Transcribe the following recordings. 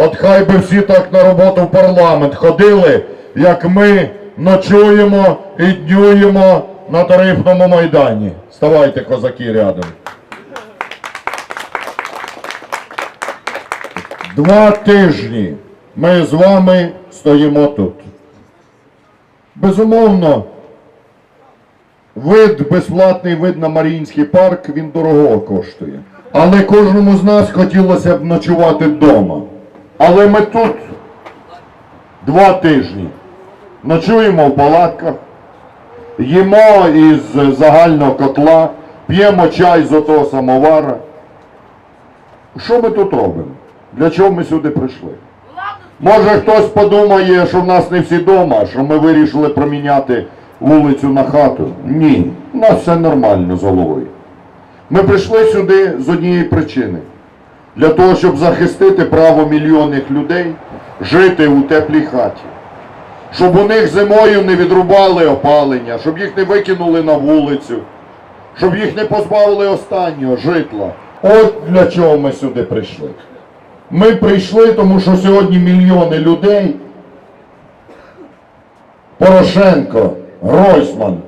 От хай би всі так на роботу в парламент ходили, як ми ночуємо і днюємо на тарифному майдані. Ставайте, козаки, рядом. Два тижні ми з вами стоїмо тут. Безумовно, вид, безплатний вид на Маріїнський парк, він дорого коштує. Але кожному з нас хотілося б ночувати вдома. Але ми тут два тижні. Ночуємо в палатках, їмо із загального котла, п'ємо чай з отого самовара. Що ми тут робимо? Для чого ми сюди прийшли? Може хтось подумає, що в нас не всі вдома, що ми вирішили проміняти вулицю на хату. Ні, у нас все нормально з головою. Ми прийшли сюди з однієї причини. Для того, щоб захистити право мільйонних людей жити у теплій хаті. Щоб у них зимою не відрубали опалення, щоб їх не викинули на вулицю, щоб їх не позбавили останнього житла. От для чого ми сюди прийшли. Ми прийшли, тому що сьогодні мільйони людей, Порошенко, Гройсман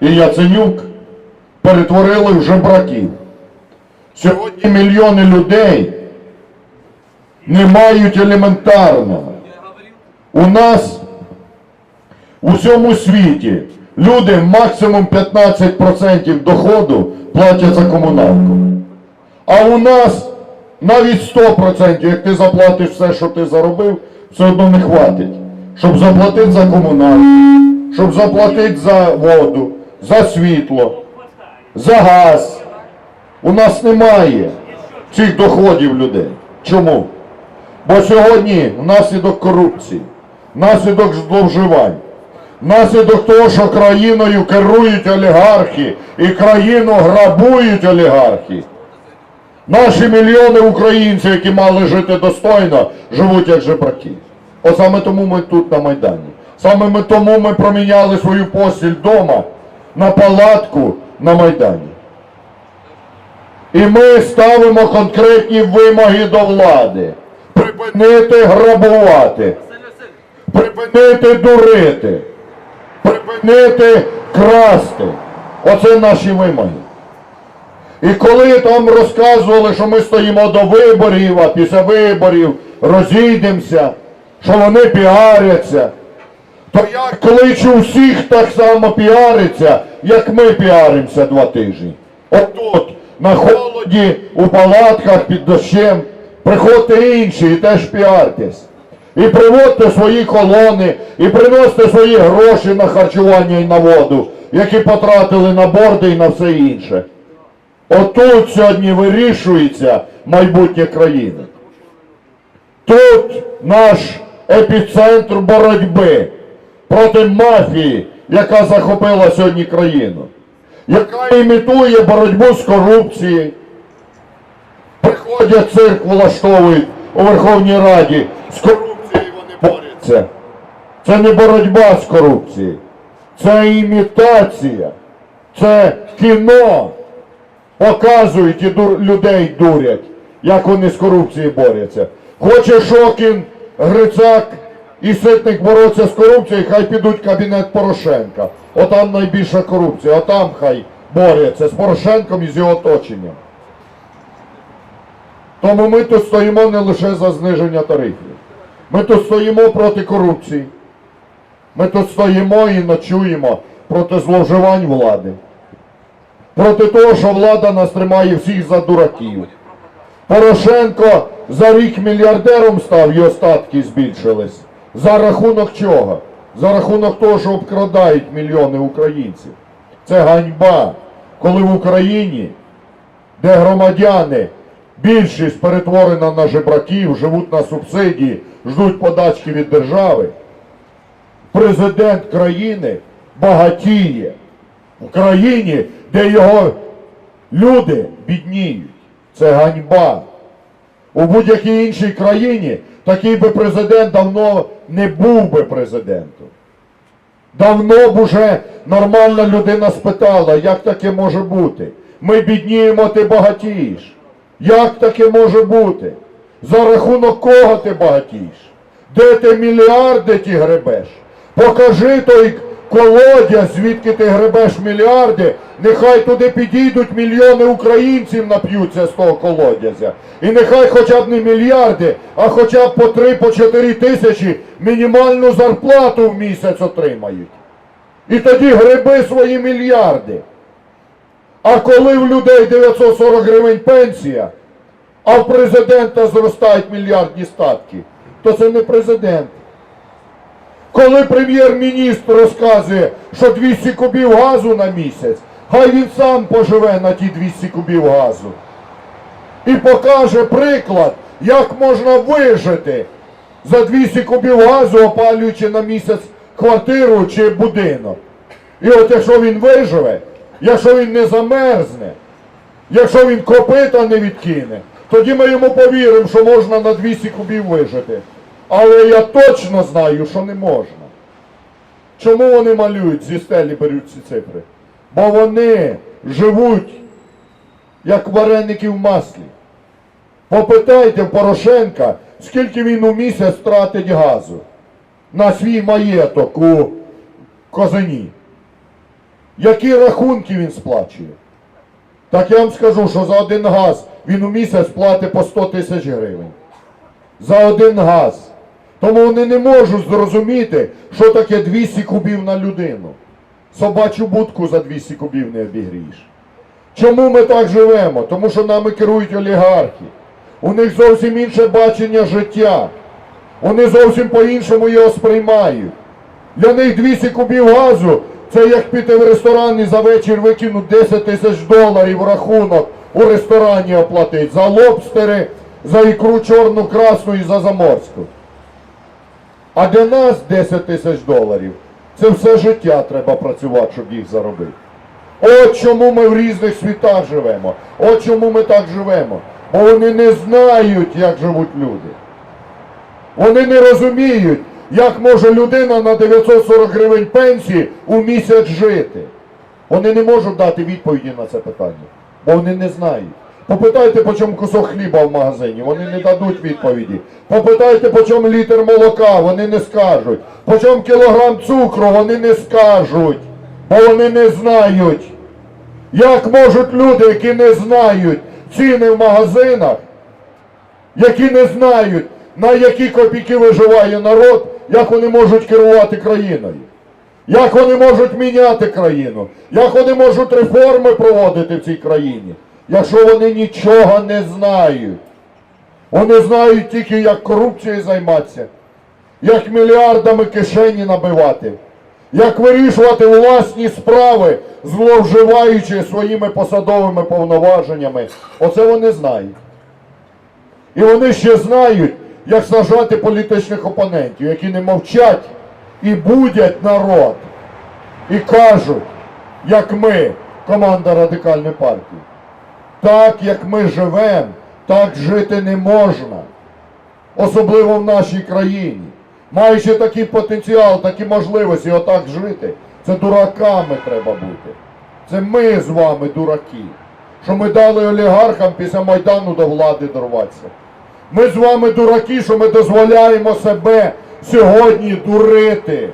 і Яценюк перетворили в жебраків. Сьогодні мільйони людей не мають елементарного. У нас у всьому світі люди максимум 15% доходу платять за комуналку. А у нас навіть 100%, як ти заплатиш все, що ти заробив, все одно не хватить. Щоб заплатити за комуналку, щоб заплатити за воду, за світло, за газ. У нас немає цих доходів людей. Чому? Бо сьогодні внаслідок корупції, внаслідок зловживань, внаслідок того, що країною керують олігархи і країну грабують олігархи. Наші мільйони українців, які мали жити достойно, живуть як жебраки. От саме тому ми тут на Майдані. Саме ми тому ми проміняли свою постіль вдома на палатку на Майдані. І ми ставимо конкретні вимоги до влади. Припинити грабувати, припинити дурити, припинити красти. Оце наші вимоги. І коли там розказували, що ми стоїмо до виборів, а після виборів розійдемося, що вони піаряться, то я кличу всіх так само піариться, як ми піаримося два тижні. Отут, на холоді, у палатках під дощем, приходьте інші і теж піартесь. І приводьте свої колони, і приносите свої гроші на харчування і на воду, які потратили на борди і на все інше. Отут сьогодні вирішується майбутнє країни. Тут наш епіцентр боротьби проти мафії, яка захопила сьогодні країну, яка імітує боротьбу з корупцією. Приходять цирк, влаштовують у Верховній Раді, з корупцією вони борються. Це не боротьба з корупцією, це імітація, це кіно показують і дур, людей дурять, як вони з корупцією борються. Хоче Шокін, Грицак і Ситник боротися з корупцією, хай підуть в кабінет Порошенка. Отам найбільша корупція, отам хай борються з Порошенком і з його оточенням. Тому ми тут стоїмо не лише за зниження тарифів. Ми тут стоїмо проти корупції. Ми тут стоїмо і ночуємо проти зловживань влади проти того, що влада нас тримає всіх за дураків. Порошенко за рік мільярдером став і остатки збільшились. За рахунок чого? За рахунок того, що обкрадають мільйони українців. Це ганьба, коли в Україні, де громадяни, більшість перетворена на жебраків, живуть на субсидії, ждуть подачки від держави, президент країни багатіє в країні, де його люди бідніють. Це ганьба. У будь-якій іншій країні такий би президент давно не був би президентом. Давно б уже нормальна людина спитала, як таке може бути. Ми бідніємо, ти багатієш. Як таке може бути? За рахунок кого ти багатієш? Де ти мільярди ті гребеш? Покажи той колодязь, звідки ти гребеш мільярди, нехай туди підійдуть мільйони українців нап'ються з того колодязя. І нехай хоча б не мільярди, а хоча б по три, по чотири тисячі мінімальну зарплату в місяць отримають. І тоді греби свої мільярди. А коли в людей 940 гривень пенсія, а в президента зростають мільярдні статки, то це не президент. Коли прем'єр-міністр розказує, що 200 кубів газу на місяць, хай він сам поживе на ті 200 кубів газу. І покаже приклад, як можна вижити за 200 кубів газу, опалюючи на місяць квартиру чи будинок. І от якщо він виживе, якщо він не замерзне, якщо він копита не відкине, тоді ми йому повіримо, що можна на 200 кубів вижити. Але я точно знаю, що не можна. Чому вони малюють зі стелі беруть ці цифри? Бо вони живуть як вареники в маслі. Попитайте в Порошенка, скільки він у місяць тратить газу на свій маєток у Козині. Які рахунки він сплачує? Так я вам скажу, що за один газ він у місяць платить по 100 тисяч гривень. За один газ. Тому вони не можуть зрозуміти, що таке 200 кубів на людину. Собачу будку за 200 кубів не обігрієш. Чому ми так живемо? Тому що нами керують олігархи. У них зовсім інше бачення життя. Вони зовсім по-іншому його сприймають. Для них 200 кубів газу це як піти в ресторан і за вечір викинуть 10 тисяч доларів рахунок у ресторані оплатить за лобстери, за ікру чорну, красну і за заморську. А для нас 10 тисяч доларів. Це все життя треба працювати, щоб їх заробити. От чому ми в різних світах живемо. От чому ми так живемо. Бо вони не знають, як живуть люди. Вони не розуміють, як може людина на 940 гривень пенсії у місяць жити. Вони не можуть дати відповіді на це питання, бо вони не знають. Попитайте, по чому кусок хліба в магазині, вони не дадуть відповіді. Попитайте, по чому літр молока, вони не скажуть. По чому кілограм цукру, вони не скажуть, бо вони не знають. Як можуть люди, які не знають ціни в магазинах, які не знають, на які копійки виживає народ, як вони можуть керувати країною? Як вони можуть міняти країну? Як вони можуть реформи проводити в цій країні, якщо вони нічого не знають? Вони знають тільки, як корупцією займатися, як мільярдами кишені набивати, як вирішувати власні справи, зловживаючи своїми посадовими повноваженнями. Оце вони знають. І вони ще знають, як сажати політичних опонентів, які не мовчать і будять народ. І кажуть, як ми, команда радикальної партії, так як ми живемо, так жити не можна. Особливо в нашій країні. Маючи такий потенціал, такі можливості отак жити, це дураками треба бути. Це ми з вами дураки, що ми дали олігархам після Майдану до влади дорватися. Ми з вами дураки, що ми дозволяємо себе сьогодні дурити.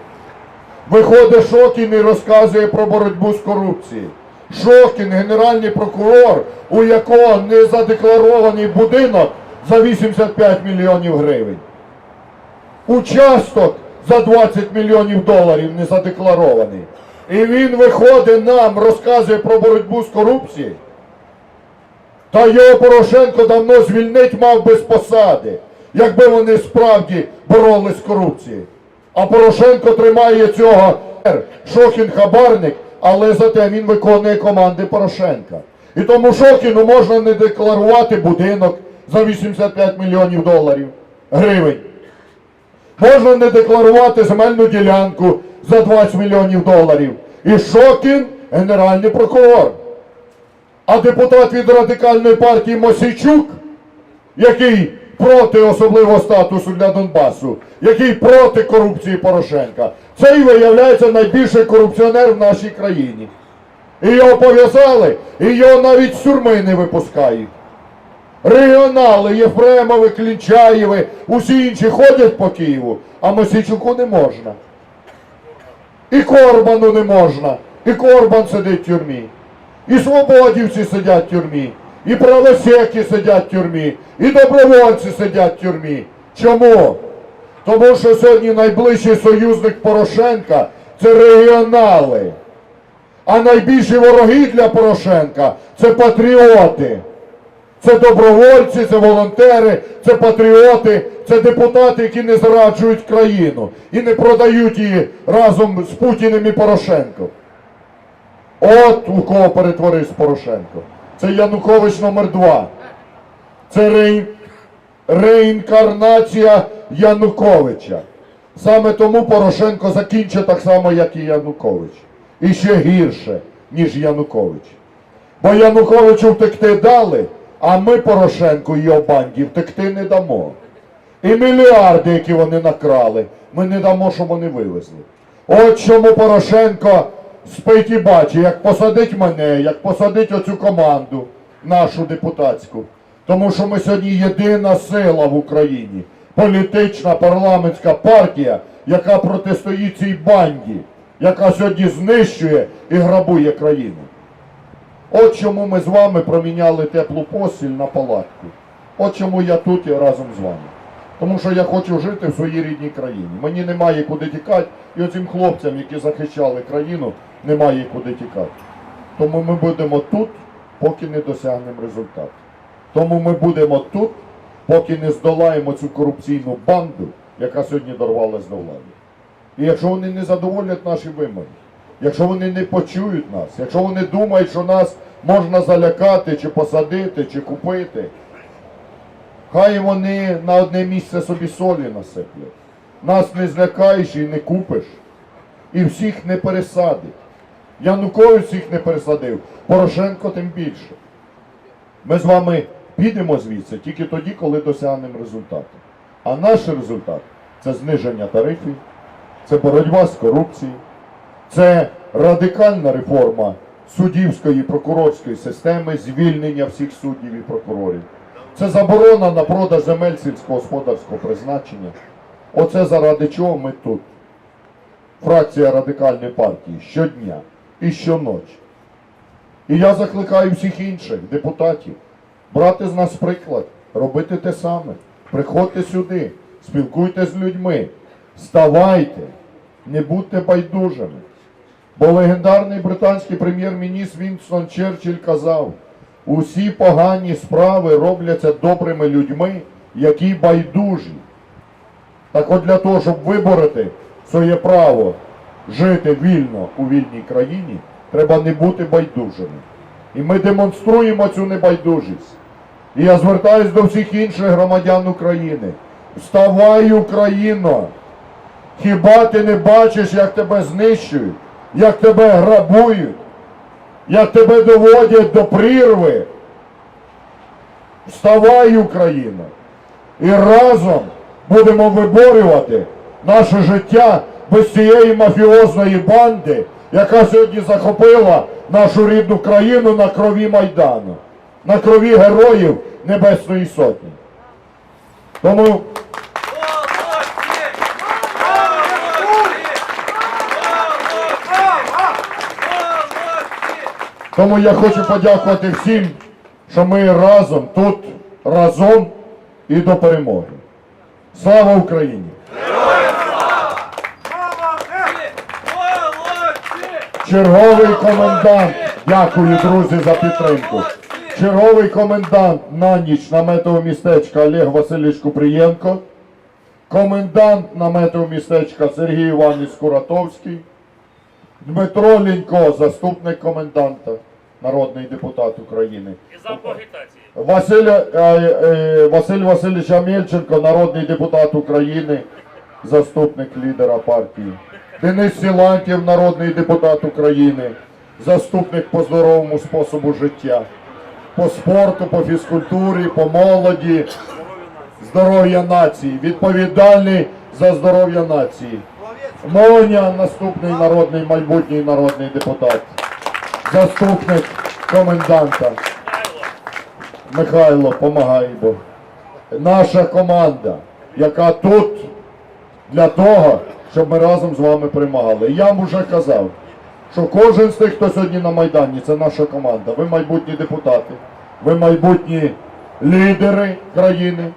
Виходить Шокін і розказує про боротьбу з корупцією. Шокін, генеральний прокурор, у якого не задекларований будинок за 85 мільйонів гривень. Участок за 20 мільйонів доларів не задекларований. І він виходить нам, розказує про боротьбу з корупцією. Та його Порошенко давно звільнить мав без посади, якби вони справді боролись з корупцією. А Порошенко тримає цього Шохін хабарник, але зате він виконує команди Порошенка. І тому Шохіну можна не декларувати будинок за 85 мільйонів доларів гривень. Можна не декларувати земельну ділянку за 20 мільйонів доларів. І Шокін генеральний прокурор. А депутат від радикальної партії Мосійчук, який проти особливого статусу для Донбасу, який проти корупції Порошенка, цей виявляється найбільший корупціонер в нашій країні. І його пов'язали, і його навіть з тюрми не випускають. Регіонали, Єфремови, Клінчаєви, усі інші ходять по Києву, а Мосійчуку не можна. І Корбану не можна. І Корбан сидить в тюрмі. І свободівці сидять в тюрмі. І правосеки сидять в тюрмі. І добровольці сидять в тюрмі. Чому? Тому що сьогодні найближчий союзник Порошенка це регіонали. А найбільші вороги для Порошенка це патріоти. Це добровольці, це волонтери, це патріоти, це депутати, які не зраджують країну і не продають її разом з Путіним і Порошенком. От у кого перетворився Порошенко. Це Янукович номер два. Це реін... реінкарнація Януковича. Саме тому Порошенко закінчить так само, як і Янукович. І ще гірше, ніж Янукович. Бо Януковичу втекти дали, а ми Порошенку і його банді втекти не дамо. І мільярди, які вони накрали, ми не дамо, щоб вони вивезли. От чому Порошенко спить і бачить, як посадить мене, як посадить оцю команду, нашу депутатську. Тому що ми сьогодні єдина сила в Україні, політична парламентська партія, яка протистоїть цій банді, яка сьогодні знищує і грабує країну. От чому ми з вами проміняли теплу постіль на палатку. От чому я тут і разом з вами. Тому що я хочу жити в своїй рідній країні. Мені немає куди тікати, і оцим хлопцям, які захищали країну, немає куди тікати. Тому ми будемо тут, поки не досягнемо результату. Тому ми будемо тут, поки не здолаємо цю корупційну банду, яка сьогодні дорвалась до влади. І якщо вони не задоволять наші вимоги, якщо вони не почують нас, якщо вони думають, що нас можна залякати, чи посадити, чи купити, хай вони на одне місце собі солі насиплять. Нас не злякаєш і не купиш, і всіх не пересадить. Янукович всіх не пересадив, Порошенко тим більше. Ми з вами підемо звідси тільки тоді, коли досягнемо результату. А наш результат це зниження тарифів, це боротьба з корупцією, це радикальна реформа суддівської і прокурорської системи, звільнення всіх суддів і прокурорів. Це заборона на продаж земель сільськогосподарського призначення. Оце заради чого ми тут. Фракція радикальної партії щодня і щоночі. І я закликаю всіх інших депутатів брати з нас приклад, робити те саме. Приходьте сюди, спілкуйтесь з людьми, ставайте, не будьте байдужими. Бо легендарний британський прем'єр-міністр Вінстон Черчилль казав, усі погані справи робляться добрими людьми, які байдужі. Так от для того, щоб вибороти своє право жити вільно у вільній країні, треба не бути байдужими. І ми демонструємо цю небайдужість. І я звертаюсь до всіх інших громадян України. Вставай, Україно! Хіба ти не бачиш, як тебе знищують, як тебе грабують, як тебе доводять до прірви? Вставай, Україно! І разом будемо виборювати наше життя без цієї мафіозної банди, яка сьогодні захопила нашу рідну країну на крові Майдану, на крові героїв Небесної Сотні. Тому! Тому я хочу подякувати всім, що ми разом тут, разом і до перемоги. Слава Україні! Молодці! Черговий комендант, дякую, друзі, за підтримку. Черговий комендант на ніч наметового містечка Олег Васильович Купрієнко. Комендант наметового містечка Сергій Іванович Скуратовський. Дмитро Лінько, заступник коменданта, народний депутат України. Василь, е, е, Василь Васильович Амельченко, народний депутат України, заступник лідера партії. Денис Сілантів, народний депутат України, заступник по здоровому способу життя, по спорту, по фізкультурі, по молоді, здоров'я нації, відповідальний за здоров'я нації. Моня, наступний народний майбутній народний депутат, заступник коменданта. Михайло. Помагай Бог. Наша команда, яка тут для того, щоб ми разом з вами перемагали. Я вам вже казав, що кожен з тих, хто сьогодні на Майдані, це наша команда. Ви майбутні депутати, ви майбутні лідери країни,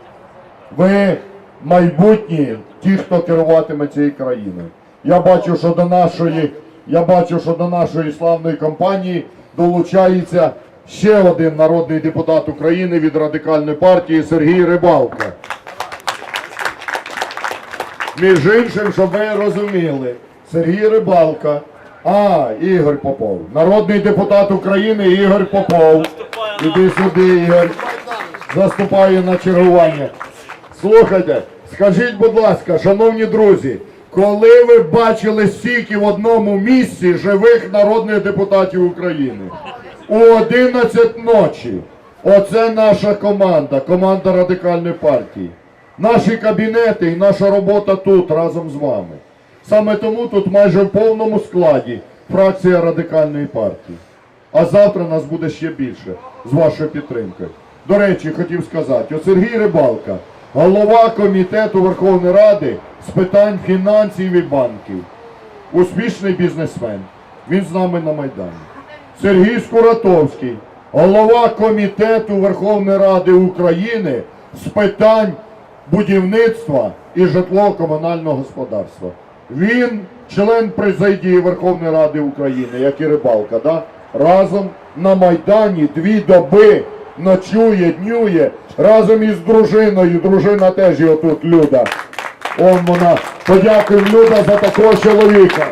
ви майбутні ті, хто керуватиме цією країною. Я бачу, що до нашої, я бачу, що до нашої славної кампанії долучається ще один народний депутат України від радикальної партії Сергій Рибалка. Між іншим, щоб ви розуміли, Сергій Рибалка, а, Ігор Попов, народний депутат України Ігор Попов. Іди сюди, Ігор. Заступає на чергування. Слухайте, скажіть, будь ласка, шановні друзі, коли ви бачили стільки в одному місці живих народних депутатів України? У 11 ночі. Оце наша команда, команда радикальної партії. Наші кабінети і наша робота тут разом з вами. Саме тому тут майже в повному складі фракція радикальної партії. А завтра нас буде ще більше з вашою підтримкою. До речі, хотів сказати, от Сергій Рибалка, голова комітету Верховної Ради з питань фінансів і банків. Успішний бізнесмен. Він з нами на Майдані. Сергій Скуратовський, голова комітету Верховної Ради України з питань будівництва і житлово-комунального господарства. Він член президії Верховної Ради України, як і рибалка, да? разом на Майдані дві доби ночує, днює разом із дружиною. Дружина теж є отут Люда. Он вона. Подякуємо Люда за такого чоловіка.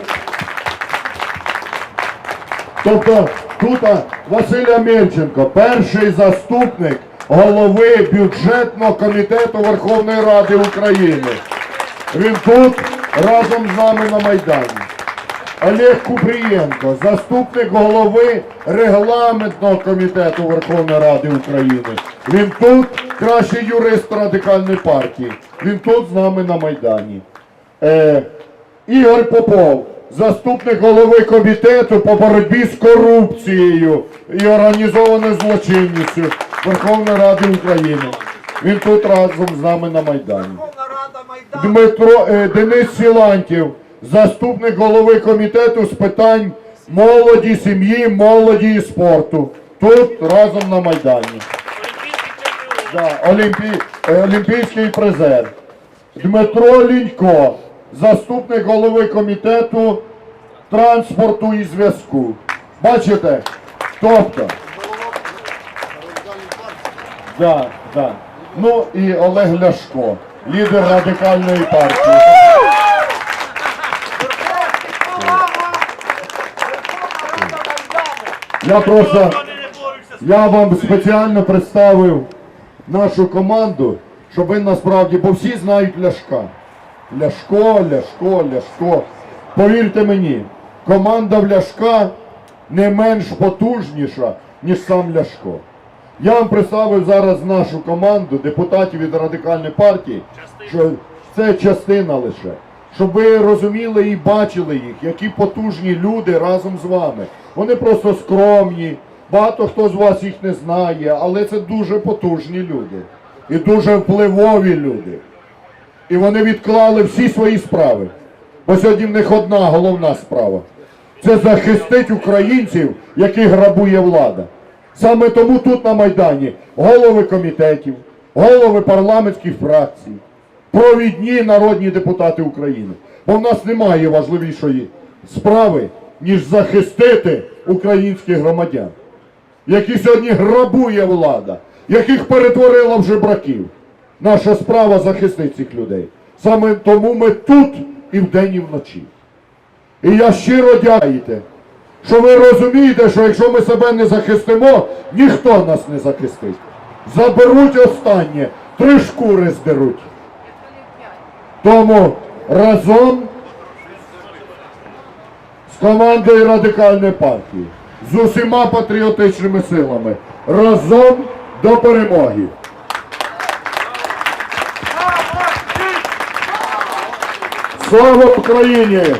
Тобто тут а, Василь Амельченко, перший заступник голови бюджетного комітету Верховної Ради України. Він тут разом з нами на Майдані. Олег Купрієнко, заступник голови регламентного комітету Верховної Ради України. Він тут кращий юрист радикальної партії. Він тут з нами на Майдані. Е, Ігор Попов, заступник голови комітету по боротьбі з корупцією і організованою злочинністю Верховної Ради України. Він тут разом з нами на Майдані. Дмитро е, Денис Сілантів, заступник голови комітету з питань молоді, сім'ї, молоді і спорту. Тут разом на Майдані. Да, олімпі... е, Олімпійський призер. Дмитро Лінько, заступник голови комітету транспорту і зв'язку. Бачите? Тобто. Да, да. Ну і Олег Ляшко, лідер радикальної партії. Я просто я вам спеціально представив нашу команду, щоб ви насправді, бо всі знають Ляшка. Ляшко, Ляшко, Ляшко. Повірте мені, команда в Ляшка не менш потужніша, ніж сам Ляшко. Я вам представив зараз нашу команду депутатів від радикальної партії, що це частина лише. Щоб ви розуміли і бачили їх, які потужні люди разом з вами. Вони просто скромні, багато хто з вас їх не знає, але це дуже потужні люди і дуже впливові люди. І вони відклали всі свої справи. Бо сьогодні в них одна головна справа. Це захистить українців, яких грабує влада. Саме тому тут на Майдані голови комітетів, голови парламентських фракцій, провідні народні депутати України. Бо в нас немає важливішої справи, ніж захистити українських громадян, які сьогодні грабує влада, яких перетворила в жебраків. Наша справа захистити цих людей. Саме тому ми тут і вдень, і вночі. І я щиро дякуєте, що ви розумієте, що якщо ми себе не захистимо, ніхто нас не захистить. Заберуть останнє, три шкури здеруть. Тому разом з командою радикальної партії, з усіма патріотичними силами, разом до перемоги. Слава Україні!